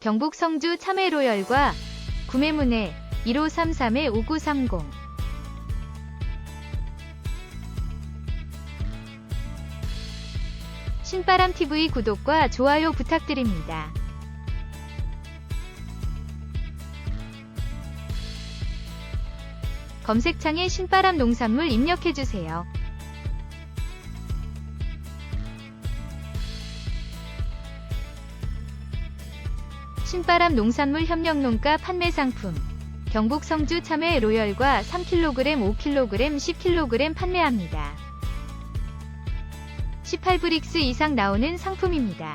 경북 성주 참외로열과 구매문의 1533-5930 신바람TV 구독과 좋아요 부탁드립니다. 검색창에 신바람 농산물 입력해주세요. 신바람 농산물 협력농가 판매 상품 경북 성주 참외 로열과 3kg, 5kg, 10kg 판매합니다. 18브릭스 이상 나오는 상품입니다.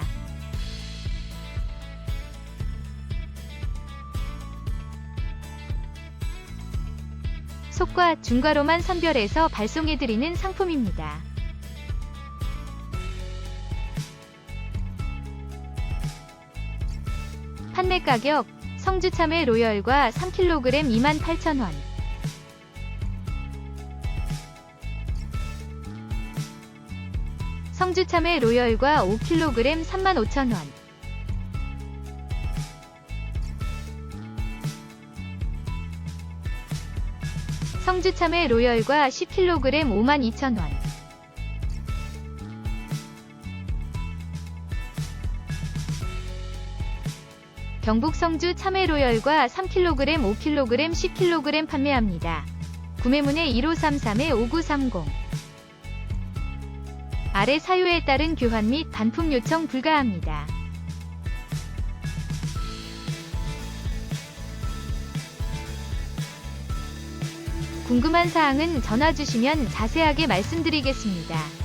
속과 중과로만 선별해서 발송해드리는 상품입니다. 판매 가격 성주 참외 로열과 3kg 28,000원. 성주 참외 로열과 5kg 35,000원. 성주 참외 로열과 10kg 52,000원 경북 성주 참외로열과 3kg, 5kg, 10kg 판매합니다. 구매문의 1533-5930 아래 사유에 따른 교환 및 반품 요청 불가합니다. 궁금한 사항은 전화 주시면 자세하게 말씀드리겠습니다.